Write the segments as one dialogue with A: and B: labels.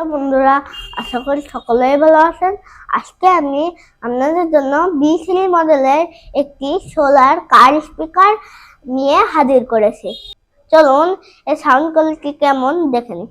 A: Hello বন্ধুরা, আশা করি সকলেই ভালো আছেন। আজকে আমি আপনাদের জন্য বি থ্রি মডেলের একটি সোলার কার স্পিকার নিয়ে হাজির করেছি। চলুন, এর সাউন্ড কোয়ালিটি কেমন দেখে নিই।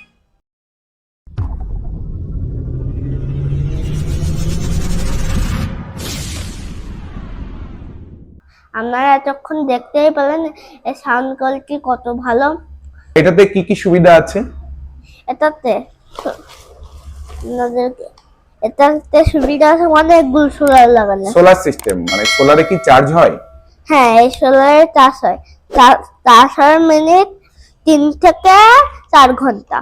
A: আপনারা এতক্ষণ দেখতেই পেলেন এর সাউন্ড কোয়ালিটি কত ভালো।
B: এটাতে কি কি সুবিধা আছে?
A: এটাতে এটাতে সুবিধা আছে অনেকগুলো সোলার লাগানো
B: সোলার সিস্টেম মানে সোলারে কি চার্জ হয়?
A: হ্যাঁ এই সোলারে চাষ হয়। চা- চাষ হয় মিনিট তিন থেকে চার ঘণ্টা।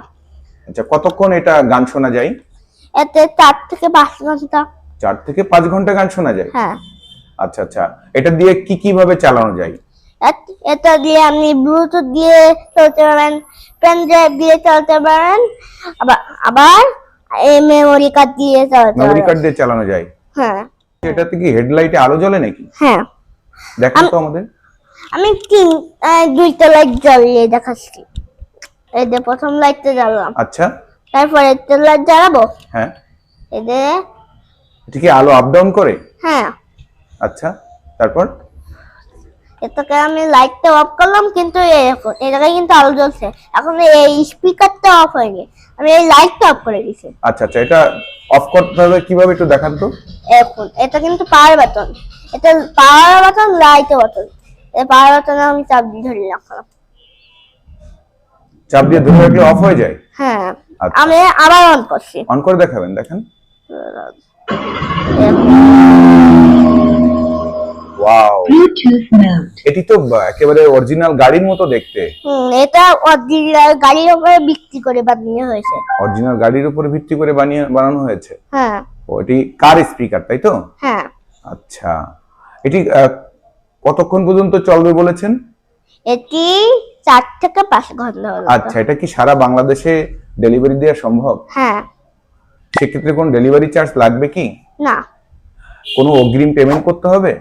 B: আচ্ছা কতক্ষণ এটা গান শোনা যায়?
A: এতে চার থেকে পাঁচ ঘণ্টা।
B: চার থেকে পাঁচ ঘণ্টা গান শোনা যায়?
A: হ্যাঁ।
B: আচ্ছা আচ্ছা। এটা দিয়ে কি কীভাবে চালানো যায়?
A: এটা দিয়ে আপনি ব্লুটুথ দিয়ে চলতে পারেন পেন ড্রাইভ দিয়ে চলতে পারেন আবার আবার এই মেমোরি কার্ড দিয়ে চলতে
B: মেমোরি কার্ড দিয়ে চালানো যায়?
A: হ্যাঁ।
B: এটাতে কি হেডলাইটে আলো জ্বলে নাকি?
A: হ্যাঁ।
B: দেখেন তো আমাদের।
A: আমি তিন দুইটা লাইট জ্বালিয়ে দেখাচ্ছি। এই যে প্রথম লাইটটা জ্বালালাম।
B: আচ্ছা।
A: তারপরে একটা লাইট জ্বালাবো।
B: হ্যাঁ।
A: এই যে
B: এটা কি আলো আপ ডাউন করে?
A: হ্যাঁ।
B: আচ্ছা তারপর?
A: এটাকে আমি লাইটটা অফ করলাম কিন্তু এরকম এই জায়গায় কিন্তু আলো জ্বলছে। এখন এই স্পিকারটা অফ হয়নি। আমি এই লাইটটা অফ করে দিছি।
B: আচ্ছা আচ্ছা এটা অফ করতে হবে কীভাবে একটু দেখান তো।
A: এখন এটা কিন্তু পাওয়ার বাটন এটা পাওয়ার বাটন লাইট বাটন এই পাওয়ার বাটনে আমি চাপ দিয়ে ধরে রাখলাম।
B: চাপ দিয়ে ধরে রাখলে অফ হয়ে যায়?
A: হ্যাঁ
B: আচ্ছা।
A: আমি আবার অন করছি।
B: অন করে দেখাবেন দেখেন। ওয়াও. এটি তো একেবারে অরিজিনাল গাড়ির মতো দেখতে।
A: হুম এটা অরিজিনাল গাড়ির উপরে বিক্রি করে বানিয়ে হয়েছে।
B: অরিজিনাল গাড়ির উপর ভিত্তি করে বানিয়ে বানানো হয়েছে?
A: হ্যাঁ।
B: ও এটি কার স্পিকার তাই তো?
A: হ্যাঁ।
B: আচ্ছা। এটি কতক্ষণ পর্যন্ত চলবে বলেছেন?
A: এটি চার থেকে পাঁচ ঘণ্টা
B: আচ্ছা এটা কি সারা বাংলাদেশে ডেলিভারি দেওয়া সম্ভব?
A: হ্যাঁ।
B: সেক্ষেত্রে কোনো ডেলিভারি চার্জ লাগবে কি?
A: না।
B: কোনো অগ্রিম পেমেন্ট করতে হবে?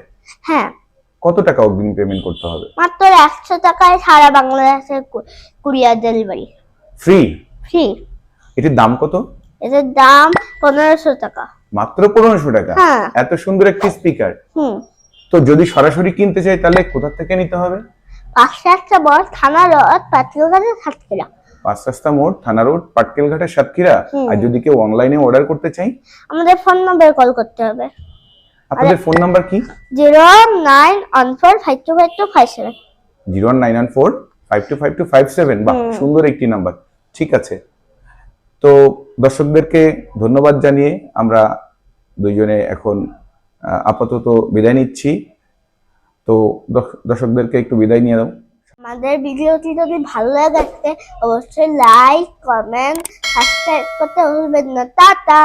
A: হ্যাঁ।
B: কত টাকা অগ্রিম পেমেন্ট করতে হবে?
A: মাত্র একশো টাকায় সারা বাংলাদেশে কুরিয়ার ডেলিভারি
B: ফ্রি
A: ফ্রি
B: এটির দাম কত?
A: এটার দাম পনেরোশো টাকা।
B: মাত্র পনেরোশো টাকা?
A: হ্যাঁ।
B: এত সুন্দর একটি স্পিকার
A: হুম।
B: তো যদি সরাসরি কিনতে চাই তাহলে কোথা থেকে নিতে হবে?
A: পাঁচশো একটা বড় থানা রথ পাত্রঘাটের সাতক্ষীরা।
B: পাঁচ রাস্তা মোড় থানা রোড পাটকেল ঘাটের সাতক্ষীরা আর যদি কেউ অনলাইনে অর্ডার করতে চাই?
A: আমাদের ফোন নম্বরে কল করতে হবে।
B: আপনাদের ফোন নাম্বার কি?
A: Zero nine one four five two five two five seven.
B: Zero nine one four five two five two five seven বা সুন্দর একটি নাম্বার ঠিক আছে। তো দর্শকদেরকে ধন্যবাদ জানিয়ে আমরা দুইজনে এখন আপাতত বিদায় নিচ্ছি। তো দর্শ- দর্শকদেরকে একটু বিদায় নিয়ে দাও
A: আমাদের ভিডিওটি যদি ভালো লাগে অবশ্যই লাইক কমেন্ট সাবস্ক্রাইব করতে ভুলবেন না। টাটা!